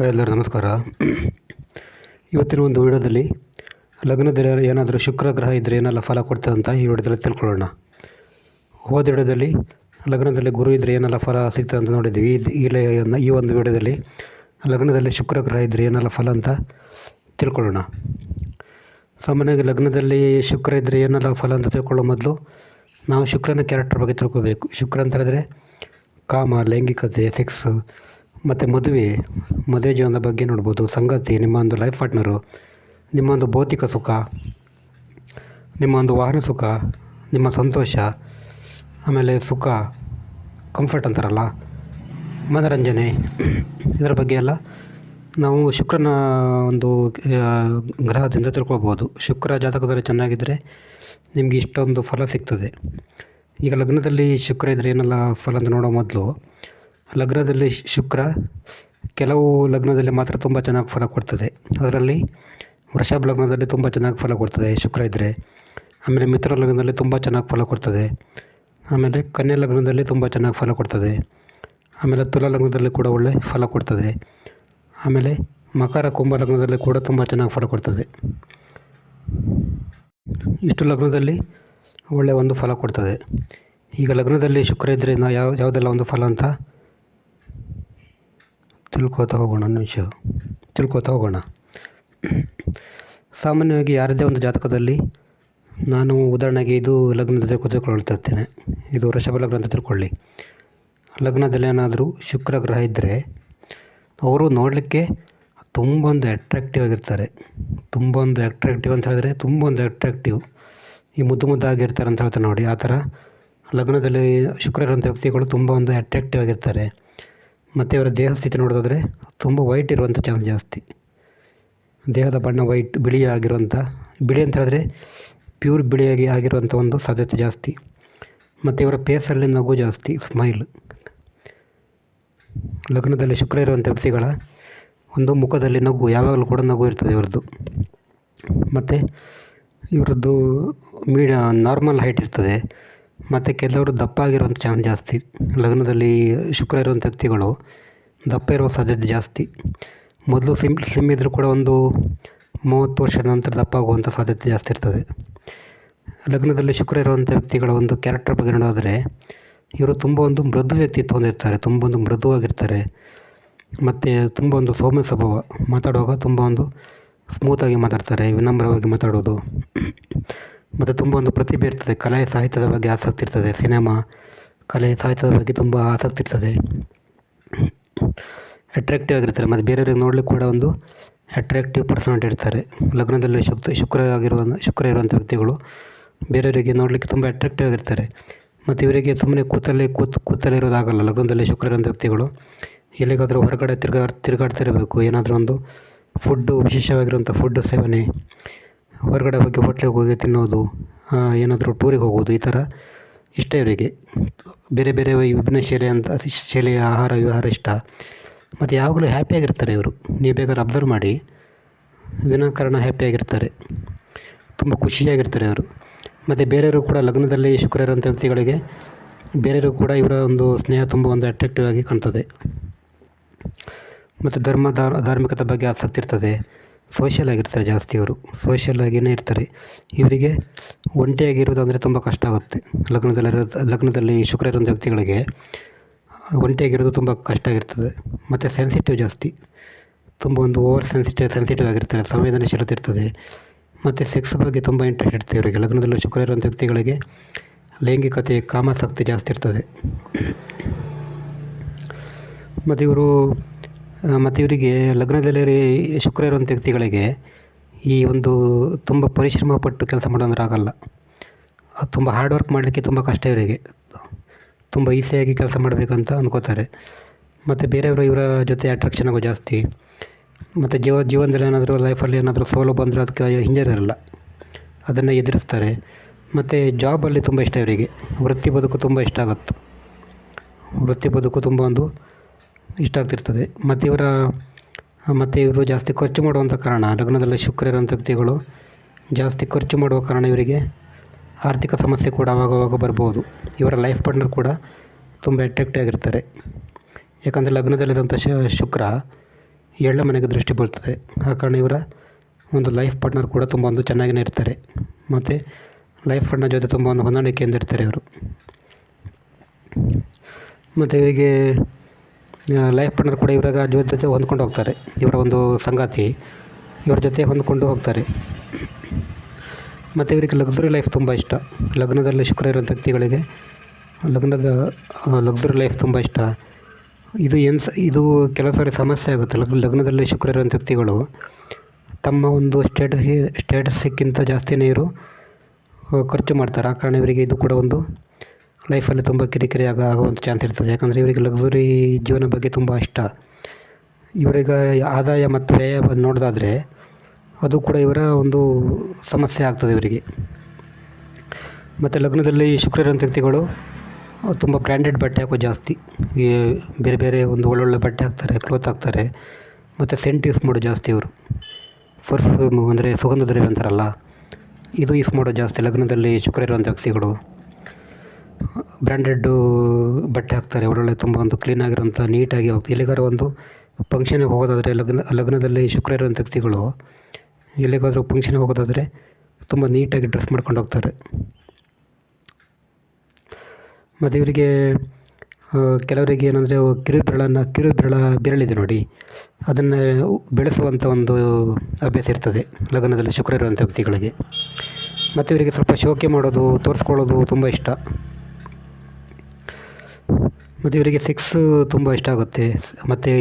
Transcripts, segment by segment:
ಎಲ್ಲರೂ ನಮಸ್ಕಾರ. ಇವತ್ತಿನ ಒಂದು ವಿಡಿಯೋದಲ್ಲಿ ಲಗ್ನದಲ್ಲಿ ಏನಾದರೂ ಶುಕ್ರ ಗ್ರಹ ಇದ್ದರೆ ಏನೆಲ್ಲ ಫಲ ಕೊಡ್ತದೆ ಅಂತ ಈ ವಿಡಿಯೋದಲ್ಲಿ ತಿಳ್ಕೊಳ್ಳೋಣ. ಹೋದ ವಿಡಿಯೋದಲ್ಲಿ ಲಗ್ನದಲ್ಲಿ ಗುರು ಇದ್ದರೆ ಏನೆಲ್ಲ ಫಲ ಸಿಗ್ತದೆ ಅಂತ ನೋಡಿದ್ವಿ. ಈ ಈ ಒಂದು ವಿಡಿಯೋದಲ್ಲಿ ಲಗ್ನದಲ್ಲಿ ಶುಕ್ರ ಗ್ರಹ ಇದ್ದರೆ ಏನೆಲ್ಲ ಫಲ ಅಂತ ತಿಳ್ಕೊಳ್ಳೋಣ. ಸಾಮಾನ್ಯವಾಗಿ ಲಗ್ನದಲ್ಲಿ ಶುಕ್ರ ಇದ್ದರೆ ಏನೆಲ್ಲ ಫಲ ಅಂತ ತಿಳ್ಕೊಳ್ಳೋ ಮೊದಲು ನಾವು ಶುಕ್ರನ ಕ್ಯಾರೆಕ್ಟರ್ ಬಗ್ಗೆ ತಿಳ್ಕೊಬೇಕು. ಶುಕ್ರ ಅಂತ ಹೇಳಿದ್ರೆ ಕಾಮ, ಲೈಂಗಿಕತೆ ಸೆಕ್ಸ್ ಮತ್ತು ಮದುವೆ ಮದುವೆ ಜೀವನದ ಬಗ್ಗೆ ನೋಡ್ಬೋದು. ಸಂಗತಿ ನಿಮ್ಮ ಒಂದು ಲೈಫ್ ಪಾರ್ಟ್ನರು ನಿಮ್ಮ ಒಂದು ಭೌತಿಕ ಸುಖ ನಿಮ್ಮ ಒಂದು ವಾಹನ ಸುಖ, ನಿಮ್ಮ ಸಂತೋಷ, ಆಮೇಲೆ ಸುಖ ಕಂಫರ್ಟ್ ಅಂತಾರಲ್ಲ, ಮನೋರಂಜನೆ, ಇದರ ಬಗ್ಗೆ ಎಲ್ಲ ನಾವು ಶುಕ್ರನ ಒಂದು ಗ್ರಹದಿಂದ ತಿಳ್ಕೊಳ್ಬೋದು. ಶುಕ್ರ ಜಾತಕದಲ್ಲಿ ಚೆನ್ನಾಗಿದ್ದರೆ ನಿಮಗೆ ಇಷ್ಟೊಂದು ಫಲ ಸಿಗ್ತದೆ. ಈಗ ಲಗ್ನದಲ್ಲಿ ಶುಕ್ರ ಇದ್ದರೆ ಏನೆಲ್ಲ ಫಲ ಅಂತ ನೋಡೋ ಮೊದಲು ಲಗ್ನದಲ್ಲಿ ಶುಕ್ರ, ಕೆಲವು ಲಗ್ನದಲ್ಲಿ ಮಾತ್ರ ತುಂಬ ಚೆನ್ನಾಗಿ ಫಲ ಕೊಡ್ತದೆ. ಅದರಲ್ಲಿ ವೃಷಭ ಲಗ್ನದಲ್ಲಿ ತುಂಬ ಚೆನ್ನಾಗಿ ಫಲ ಕೊಡ್ತದೆ, ಶುಕ್ರ ಇದ್ದರೆ ಆಮೇಲೆ ಮಿತ್ರ ಲಗ್ನದಲ್ಲಿ ತುಂಬ ಚೆನ್ನಾಗಿ ಫಲ ಕೊಡ್ತದೆ. ಆಮೇಲೆ ಕನ್ಯಾ ಲಗ್ನದಲ್ಲಿ ತುಂಬ ಚೆನ್ನಾಗಿ ಫಲ ಕೊಡ್ತದೆ. ಆಮೇಲೆ ತುಲಾ ಲಗ್ನದಲ್ಲಿ ಕೂಡ ಒಳ್ಳೆ ಫಲ ಕೊಡ್ತದೆ. ಆಮೇಲೆ ಮಕರ ಕುಂಭ ಲಗ್ನದಲ್ಲಿ ಕೂಡ ತುಂಬ ಚೆನ್ನಾಗಿ ಫಲ ಕೊಡ್ತದೆ. ಇಷ್ಟು ಲಗ್ನದಲ್ಲಿ ಒಳ್ಳೆಯ ಒಂದು ಫಲ ಕೊಡ್ತದೆ. ಈಗ ಲಗ್ನದಲ್ಲಿ ಶುಕ್ರ ಇದ್ದರೆ ನಾವು ಯಾವ, ಯಾವುದೆಲ್ಲ ಒಂದು ಫಲ ಅಂತ ತಿಳ್ಕೊತಾ ಹೋಗೋಣ ನಿಮಿಷ. ತಿಳ್ಕೊತಾ ಹೋಗೋಣ. ಸಾಮಾನ್ಯವಾಗಿ ಯಾರದೇ ಒಂದು ಜಾತಕದಲ್ಲಿ ನಾನು ಉದಾಹರಣೆಗೆ ಇದು ಲಗ್ನದ ಇರ್ತೇನೆ ಇದು ವೃಷಭ ಲಗ್ನ ಅಂತ ತಿಳ್ಕೊಳ್ಳಿ. ಲಗ್ನದಲ್ಲಿ ಏನಾದರೂ ಶುಕ್ರ ಗ್ರಹ ಇದ್ದರೆ ಅವರು ನೋಡಲಿಕ್ಕೆ ತುಂಬ ಒಂದು ಅಟ್ರಾಕ್ಟಿವ್ ಆಗಿರ್ತಾರೆ. ತುಂಬ ಒಂದು ಅಟ್ರಾಕ್ಟಿವ್ ಅಂತ ಹೇಳಿದ್ರೆ ತುಂಬ ಒಂದು ಅಟ್ರಾಕ್ಟಿವ್ ಈ ಮುದ್ದು ಮುದ್ದಾಗಿರ್ತಾರೆ ಅಂತ ಹೇಳ್ತಾರೆ ನೋಡಿ. ಆ ಥರ ಲಗ್ನದಲ್ಲಿ ಶುಕ್ರ ಇರುವಂಥ ವ್ಯಕ್ತಿಗಳು ತುಂಬ ಒಂದು ಅಟ್ರಾಕ್ಟಿವ್ ಆಗಿರ್ತಾರೆ. ಮತ್ತು ಇವರ ದೇಹ ಸ್ಥಿತಿ ನೋಡೋದಾದರೆ ತುಂಬ ವೈಟ್ ಇರುವಂಥ ಚಾನ್ಸ್ ಜಾಸ್ತಿ. ದೇಹದ ಬಣ್ಣ ವೈಟ್ ಬಿಳಿ ಆಗಿರುವಂಥ, ಬಿಳಿ ಅಂತ ಹೇಳಿದ್ರೆ ಪ್ಯೂರ್ ಬಿಳಿಯಾಗಿ ಆಗಿರುವಂಥ ಒಂದು ಸಾಧ್ಯತೆ ಜಾಸ್ತಿ. ಮತ್ತು ಇವರ ಪೇಸಲ್ಲಿ ನಗು ಜಾಸ್ತಿ ಸ್ಮೈಲ್ ಲಗ್ನದಲ್ಲಿ ಶುಕ್ರ ಇರುವಂಥ ವ್ಯಕ್ತಿಗಳ ಒಂದು ಮುಖದಲ್ಲಿ ನಗು, ಯಾವಾಗಲೂ ಕೂಡ ನಗು ಇರ್ತದೆ ಇವರದ್ದು. ಮತ್ತು ಇವರದ್ದು ಮೀಡಿಯ ನಾರ್ಮಲ್ ಹೈಟ್ ಇರ್ತದೆ. ಮತ್ತು ಕೆಲವರು ದಪ್ಪ ಆಗಿರುವಂಥ ಚಾನ್ಸ್ ಜಾಸ್ತಿ. ಲಗ್ನದಲ್ಲಿ ಶುಕ್ರ ಇರುವಂಥ ವ್ಯಕ್ತಿಗಳು ದಪ್ಪ ಇರುವ ಸಾಧ್ಯತೆ ಜಾಸ್ತಿ. ಮೊದಲು ಸಿಮ್ ಸ್ಲಿಮ್ ಇದ್ದರೂ ಕೂಡ ಒಂದು ಮೂವತ್ತು ವರ್ಷದ ನಂತರ ದಪ್ಪ ಆಗುವಂಥ ಸಾಧ್ಯತೆ ಜಾಸ್ತಿ ಇರ್ತದೆ. ಲಗ್ನದಲ್ಲಿ ಶುಕ್ರ ಇರುವಂಥ ವ್ಯಕ್ತಿಗಳ ಒಂದು ಕ್ಯಾರೆಕ್ಟರ್ ಬಗ್ಗೆ ನೋಡೋದಾದರೆ, ಇವರು ತುಂಬ ಒಂದು ಮೃದು ವ್ಯಕ್ತಿತ್ವ ಹೊಂದಿರ್ತಾರೆ, ತುಂಬ ಒಂದು ಮೃದುವಾಗಿರ್ತಾರೆ ಮತ್ತು ತುಂಬ ಒಂದು ಸೌಮ್ಯ ಸ್ವಭಾವ, ಮಾತಾಡುವಾಗ ತುಂಬ ಒಂದು ಸ್ಮೂತಾಗಿ ಮಾತಾಡ್ತಾರೆ, ವಿನಮ್ರವಾಗಿ ಮಾತಾಡೋದು. ಮತ್ತು ತುಂಬ ಒಂದು ಪ್ರತಿಭೆ ಇರ್ತದೆ. ಕಲೆ ಸಾಹಿತ್ಯದ ಬಗ್ಗೆ ಆಸಕ್ತಿ ಇರ್ತದೆ. ಸಿನಿಮಾ, ಕಲೆ ಸಾಹಿತ್ಯದ ಬಗ್ಗೆ ತುಂಬ ಆಸಕ್ತಿ ಇರ್ತದೆ. ಅಟ್ರಾಕ್ಟಿವ್ ಆಗಿರ್ತಾರೆ. ಮತ್ತು ಬೇರೆಯವ್ರಿಗೆ ನೋಡಲಿಕ್ಕೆ ಕೂಡ ಒಂದು ಅಟ್ರಾಕ್ಟಿವ್ ಪರ್ಸನಾಲಿಟಿ ಇರ್ತಾರೆ. ಲಗ್ನದಲ್ಲಿ ಶುಕ್ರ ಶುಕ್ರ ಆಗಿರುವ, ಶುಕ್ರ ಇರುವಂಥ ವ್ಯಕ್ತಿಗಳು ಬೇರೆಯವರಿಗೆ ನೋಡಲಿಕ್ಕೆ ತುಂಬ ಅಟ್ರಾಕ್ಟಿವ್ ಆಗಿರ್ತಾರೆ. ಮತ್ತು ಇವರಿಗೆ ಸುಮ್ಮನೆ ಕೂತಲ್ಲೇ ಕೂತ್, ಕೂತಲ್ಲೇ ಇರೋದಾಗಲ್ಲ. ಲಗ್ನದಲ್ಲಿ ಶುಕ್ರ ಇರುವಂಥ ವ್ಯಕ್ತಿಗಳು. ಎಲ್ಲಿಗಾದರೂ ಹೊರಗಡೆ ತಿರ್ಗಾ ತಿರುಗಾಡ್ತಿರಬೇಕು ಏನಾದರೂ ಒಂದು ಫುಡ್ಡು ವಿಶೇಷವಾಗಿರುವಂಥ ಫುಡ್ ಸೇವನೆ. ಹೊರಗಡೆ ಹೋಗಿ ಹೋಟ್ಲಿಗೆ ಹೋಗಿ ತಿನ್ನೋದು ಏನಾದರೂ ಟೂರಿಗೆ ಹೋಗೋದು ಈ ಥರ ಇಷ್ಟ ಇವರಿಗೆ. ಬೇರೆ ಬೇರೆ ವಿಭಿನ್ನ ಶೈಲಿ ಅಂತ, ಶೈಲಿಯ ಆಹಾರ, ವಿಹಾರ ಇಷ್ಟ. ಮತ್ತು ಯಾವಾಗಲೂ ಹ್ಯಾಪಿಯಾಗಿರ್ತಾರೆ ಇವರು. ನೀವು ಬೇಕಾದ್ರೆ ಅಬ್ಸರ್ವ್ ಮಾಡಿ. ವಿನಾಕಾರಣ ಹ್ಯಾಪಿಯಾಗಿರ್ತಾರೆ ತುಂಬ ಖುಷಿಯಾಗಿರ್ತಾರೆ ಅವರು. ಮತ್ತು ಬೇರೆಯವರು ಕೂಡ ಲಗ್ನದಲ್ಲಿ ಶುಕ್ರರಂತ ವ್ಯಕ್ತಿಗಳಿಗೆ ಬೇರೆಯವರು ಕೂಡ ಇವರ ಒಂದು ಸ್ನೇಹ ತುಂಬ ಒಂದು ಅಟ್ರಾಕ್ಟಿವ್ ಆಗಿ ಕಾಣ್ತದೆ. ಮತ್ತು ಧರ್ಮ ಧಾರ್ ಧಾರ್ಮಿಕತೆ ಬಗ್ಗೆ ಆಸಕ್ತಿ ಇರ್ತದೆ. ಸೋಷಿಯಲ್ ಆಗಿರ್ತಾರೆ ಜಾಸ್ತಿ ಅವರು. ಸೋಷಿಯಲ್ ಆಗಿಯೇ ಇರ್ತಾರೆ. ಇವರಿಗೆ ಒಂಟಿಯಾಗಿರೋದು ಅಂದರೆ ತುಂಬ ಕಷ್ಟ ಆಗುತ್ತೆ. ಲಗ್ನದಲ್ಲಿ ಲಗ್ನದಲ್ಲಿ ಶುಕ್ರ ಇರೋ ವ್ಯಕ್ತಿಗಳಿಗೆ ಒಂಟಿಯಾಗಿರೋದು ತುಂಬ ಕಷ್ಟ ಆಗಿರ್ತದೆ. ಮತ್ತು ಸೆನ್ಸಿಟಿವ್ ಜಾಸ್ತಿ. ತುಂಬ ಒಂದು ಓವರ್ ಸೆನ್ಸಿಟಿವ್ ಸೆನ್ಸಿಟಿವ್ ಆಗಿರ್ತಾರೆ. ಸಂವೇದನಶೀಲತೆ ಇರ್ತದೆ. ಮತ್ತು ಸೆಕ್ಸ್ ಬಗ್ಗೆ ತುಂಬ ಇಂಟ್ರೆಸ್ಟ್ ಇರ್ತದೆ ಇವರಿಗೆ. ಲಗ್ನದಲ್ಲಿ ಶುಕ್ರ ಇರುವಂಥ ವ್ಯಕ್ತಿಗಳಿಗೆ ಲೈಂಗಿಕತೆ ಕಾಮಾಸಕ್ತಿ ಜಾಸ್ತಿ ಇರ್ತದೆ. ಮತ್ತು ಇವರು ಮತ್ತು ಇವರಿಗೆ ಲಗ್ನದಲ್ಲಿ ಶುಕ್ರ ಇರುವಂಥ ವ್ಯಕ್ತಿಗಳಿಗೆ ಈ ಒಂದು ತುಂಬ ಪರಿಶ್ರಮ ಪಟ್ಟು ಕೆಲಸ ಮಾಡೋಂದ್ರೆ ಆಗಲ್ಲ. ಅದು ತುಂಬ ಹಾರ್ಡ್ ವರ್ಕ್ ಮಾಡಲಿಕ್ಕೆ ತುಂಬ ಕಷ್ಟ ಇವರಿಗೆ. ತುಂಬ ಈಸಿಯಾಗಿ ಕೆಲಸ ಮಾಡಬೇಕಂತ ಅಂದ್ಕೋತಾರೆ ಮತ್ತು ಬೇರೆಯವರು ಇವರ ಜೊತೆ ಅಟ್ರಾಕ್ಷನ್ ಆಗೋ ಜಾಸ್ತಿ. ಮತ್ತು ಜೀವ, ಜೀವನದಲ್ಲಿ ಏನಾದರೂ ಲೈಫಲ್ಲಿ ಏನಾದರೂ ಸೋಲು ಬಂದರೆ ಅದಕ್ಕೆ ಹಿಂಜರಿರಲ್ಲ. ಅದನ್ನು ಎದುರಿಸ್ತಾರೆ. ಮತ್ತು ಜಾಬಲ್ಲಿ ತುಂಬ ಇಷ್ಟ ಇವರಿಗೆ. ವೃತ್ತಿ ಬದುಕು ತುಂಬ ಇಷ್ಟ ಆಗುತ್ತೆ. ವೃತ್ತಿ ಬದುಕು ತುಂಬ ಒಂದು ಇಷ್ಟ ಆಗ್ತಿರ್ತದೆ. ಮತ್ತು ಇವರ, ಮತ್ತು ಇವರು ಜಾಸ್ತಿ ಖರ್ಚು ಮಾಡುವಂಥ ಕಾರಣ, ಲಗ್ನದಲ್ಲಿ ಶುಕ್ರ ಇರುವಂಥ ವ್ಯಕ್ತಿಗಳು ಜಾಸ್ತಿ ಖರ್ಚು ಮಾಡುವ ಕಾರಣ ಇವರಿಗೆ ಆರ್ಥಿಕ ಸಮಸ್ಯೆ ಕೂಡ ಆವಾಗವಾಗ ಬರ್ಬೋದು. ಇವರ ಲೈಫ್ ಪಾರ್ಟ್ನರ್ ಕೂಡ ತುಂಬ ಅಟ್ರಾಕ್ಟಿವ್ ಆಗಿರ್ತಾರೆ. ಯಾಕಂದರೆ ಲಗ್ನದಲ್ಲಿರುವಂಥ ಶ, ಶುಕ್ರ ಎಳ್ಳ ಮನೆಗೆ ದೃಷ್ಟಿ ಬೀಳ್ತದೆ. ಆ ಕಾರಣ ಇವರ ಒಂದು ಲೈಫ್ ಪಾರ್ಟ್ನರ್ ಕೂಡ ತುಂಬ ಒಂದು ಚೆನ್ನಾಗಿಯೇ ಇರ್ತಾರೆ. ಮತ್ತು ಲೈಫ್ ಪಾರ್ಟ್ನರ್ ಜೊತೆ ತುಂಬ ಒಂದು ಹೊಂದಾಣಿಕೆಯಿಂದ ಇರ್ತಾರೆ ಇವರು. ಮತ್ತು ಇವರಿಗೆ ಲೈಫ್ ಪಾರ್ಟ್ನರ್ ಕೂಡ ಇವರ ಜೊತೆ ಹೊಂದ್ಕೊಂಡು ಹೋಗ್ತಾರೆ. ಇವರ ಒಂದು ಸಂಗಾತಿ, ಇವರ ಜೊತೆ ಹೊಂದ್ಕೊಂಡು ಹೋಗ್ತಾರೆ. ಮತ್ತು ಇವರಿಗೆ ಲಗ್ಸುರಿ ಲೈಫ್ ತುಂಬ ಇಷ್ಟ. ಲಗ್ನದಲ್ಲಿ ಶುಕ್ರ ಇರುವಂಥ ವ್ಯಕ್ತಿಗಳಿಗೆ ಲಗ್ನದ ಲಗ್ಸುರಿ ಲೈಫ್ ತುಂಬ ಇಷ್ಟ. ಇದು ಏನು ಇದು ಕೆಲವು ಸಾರಿ ಸಮಸ್ಯೆ ಆಗುತ್ತೆ. ಲಗ್, ಲಗ್ನದಲ್ಲಿ ಶುಕ್ರ ಇರುವಂಥ ವ್ಯಕ್ತಿಗಳು ತಮ್ಮ ಒಂದು ಸ್ಟೇಟಸ್ಗೆ ಸ್ಟೇಟಸ್ಗಿಂತ ಜಾಸ್ತಿನೇ ಇರು ಖರ್ಚು ಮಾಡ್ತಾರೆ. ಆ ಕಾರಣ ಇವರಿಗೆ ಇದು ಕೂಡ ಒಂದು ಲೈಫಲ್ಲಿ ತುಂಬ ಕಿರಿಕಿರಿ ಆಗ ಆಗುವಂಥ ಚಾನ್ಸ್ ಇರ್ತದೆ. ಯಾಕಂದರೆ ಇವರಿಗೆ ಲಕ್ಸುರಿ ಜೀವನ ಬಗ್ಗೆ ತುಂಬ ಇಷ್ಟ. ಇವರಿಗೆ ಆದಾಯ ಮತ್ತು ವ್ಯಯ ನೋಡೋದಾದರೆ ಅದು ಕೂಡ ಇವರ ಒಂದು ಸಮಸ್ಯೆ ಆಗ್ತದೆ ಇವರಿಗೆ. ಮತ್ತು ಲಗ್ನದಲ್ಲಿ ಶುಕ್ರ ಇರುವಂಥ ವ್ಯಕ್ತಿಗಳು ತುಂಬ ಬ್ರ್ಯಾಂಡೆಡ್ ಬಟ್ಟೆ ಹಾಕೋ ಜಾಸ್ತಿ. ಬೇರೆ ಬೇರೆ ಒಂದು ಒಳ್ಳೊಳ್ಳೆ ಬಟ್ಟೆ ಹಾಕ್ತಾರೆ ಕ್ಲೋತ್ ಹಾಕ್ತಾರೆ, ಮತ್ತು ಸೆಂಟ್ ಯೂಸ್ ಮಾಡೋ ಜಾಸ್ತಿ ಇವರು. ಪರ್ಫ್ಯೂಮ್ ಅಂದರೆ ಸುಗಂಧ ದ್ರವ್ಯ ಅಂತಾರಲ್ಲ, ಇದು ಯೂಸ್ ಮಾಡೋ ಜಾಸ್ತಿ ಲಗ್ನದಲ್ಲಿ ಶುಕ್ರ ಇರುವಂಥ ವ್ಯಕ್ತಿಗಳು. ಬ್ರ್ಯಾಂಡೆಡ್ಡು ಬಟ್ಟೆ ಹಾಕ್ತಾರೆ. ಒಳ್ಳೊಳ್ಳೆ ತುಂಬ ಒಂದು ಕ್ಲೀನಾಗಿರೋಂಥ ನೀಟಾಗಿ ಹೋಗ್ತಾರೆ ಎಲ್ಲಿಗಾರು ಒಂದು ಫಂಕ್ಷನಿಗೆ ಹೋಗೋದಾದರೆ, ಲಗ್ನ, ಲಗ್ನದಲ್ಲಿ ಶುಕ್ರ ಇರುವಂಥ ವ್ಯಕ್ತಿಗಳು, ಎಲ್ಲಿಗಾದರೂ ಫಂಕ್ಷನ್ಗೆ ಹೋಗೋದಾದರೆ ತುಂಬ ನೀಟಾಗಿ ಡ್ರೆಸ್ ಮಾಡ್ಕೊಂಡು ಹೋಗ್ತಾರೆ. ಮತ್ತು ಇವರಿಗೆ ಕೆಲವರಿಗೆ ಏನಂದರೆ ಕಿರು ಬೆರಳನ್ನು ಕಿರು ಬೆರಳ ಬೆರಳಿದೆ ನೋಡಿ. ಅದನ್ನು ಬೆಳೆಸುವಂಥ ಒಂದು ಅಭ್ಯಾಸ ಇರ್ತದೆ ಲಗ್ನದಲ್ಲಿ ಶುಕ್ರ ಇರುವಂಥ ವ್ಯಕ್ತಿಗಳಿಗೆ. ಮತ್ತು ಇವರಿಗೆ ಸ್ವಲ್ಪ ಶೋಕೆ ಮಾಡೋದು, ತೋರಿಸ್ಕೊಳ್ಳೋದು ತುಂಬ ಇಷ್ಟ. ಮತ್ತು ಇವರಿಗೆ ಸೆಕ್ಸ್ ತುಂಬ ಇಷ್ಟ ಆಗುತ್ತೆ. ಮತ್ತು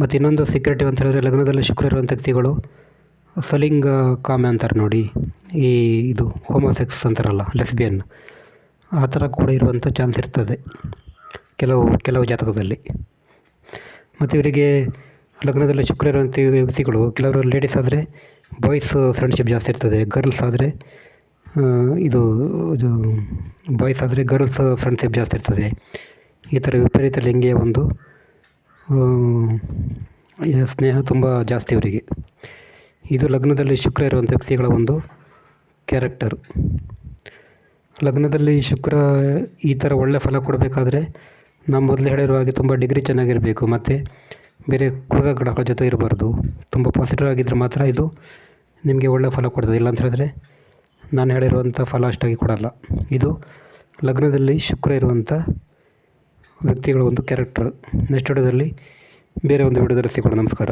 ಮತ್ತು ಇನ್ನೊಂದು ಸೀಕ್ರೆಟಿವ್ ಅಂತ ಹೇಳಿದ್ರೆ ಲಗ್ನದಲ್ಲಿ ಶುಕ್ರ ಇರುವಂಥ ವ್ಯಕ್ತಿಗಳು ಸಲಿಂಗ ಕಾಮೆ ಅಂತಾರೆ ನೋಡಿ. ಈ ಇದು ಹೋಮೋಸೆಕ್ಸ್ ಅಂತಾರಲ್ಲ ಲೆಸ್ಬಿಯನ್ ಆ ಥರ ಕೂಡ ಇರುವಂಥ ಚಾನ್ಸ್ ಇರ್ತದೆ ಕೆಲವು ಕೆಲವು ಜಾತಕದಲ್ಲಿ. ಮತ್ತು ಇವರಿಗೆ ಲಗ್ನದಲ್ಲಿ ಶುಕ್ರ ಇರುವಂಥ ವ್ಯಕ್ತಿಗಳು, ಕೆಲವರು ಲೇಡೀಸ್ ಆದರೆ ಬಾಯ್ಸ್ ಫ್ರೆಂಡ್ಶಿಪ್ ಜಾಸ್ತಿ ಇರ್ತದೆ ಗರ್ಲ್ಸ್ ಆದರೆ ಇದು ಇದು ಬಾಯ್ಸ್ ಆದರೆ ಗರ್ಲ್ಸ್ ಫ್ರೆಂಡ್ಶಿಪ್ ಜಾಸ್ತಿ ಇರ್ತದೆ. ಈ ಥರ ವಿಪರೀತ ಲಿಂಗಿಯ ಒಂದು ಸ್ನೇಹ ತುಂಬ ಜಾಸ್ತಿ ಅವರಿಗೆ. ಇದು ಲಗ್ನದಲ್ಲಿ ಶುಕ್ರ ಇರುವಂಥ ವ್ಯಕ್ತಿಗಳ ಒಂದು ಕ್ಯಾರೆಕ್ಟರ್ ಲಗ್ನದಲ್ಲಿ ಶುಕ್ರ ಈ ಥರ ಒಳ್ಳೆಯ ಫಲ ಕೊಡಬೇಕಾದ್ರೆ ನಾವು ಮೊದಲು ಹೇಳಿರುವ ಹಾಗೆ ತುಂಬ ಡಿಗ್ರಿ ಚೆನ್ನಾಗಿರಬೇಕು, ಮತ್ತು ಬೇರೆ ಕ್ರೂರ ಗ್ರಹಗಳ ಜೊತೆ ಇರಬಾರ್ದು. ತುಂಬ ಪಾಸಿಟಿವ್ ಆಗಿದ್ದರೆ ಮಾತ್ರ ಇದು ನಿಮಗೆ ಒಳ್ಳೆಯ ಫಲ ಕೊಡ್ತದೆ. ಇಲ್ಲಾಂತ ಹೇಳಿದ್ರೆ ನಾನು ಹೇಳಿರುವಂಥ ಫಲ ಅಷ್ಟಾಗಿ ಕೊಡಲ್ಲ. ಇದು ಲಗ್ನದಲ್ಲಿ ಶುಕ್ರ ಇರುವಂಥ ವ್ಯಕ್ತಿಗಳ ಒಂದು ಕ್ಯಾರೆಕ್ಟರ್ ನೆಕ್ಸ್ಟ್ ವಿಡಿಯೋದಲ್ಲಿ ಬೇರೆ ಒಂದು ವಿಡಿಯೋದಲ್ಲಿ ಸಿಗೋಣ. ನಮಸ್ಕಾರ.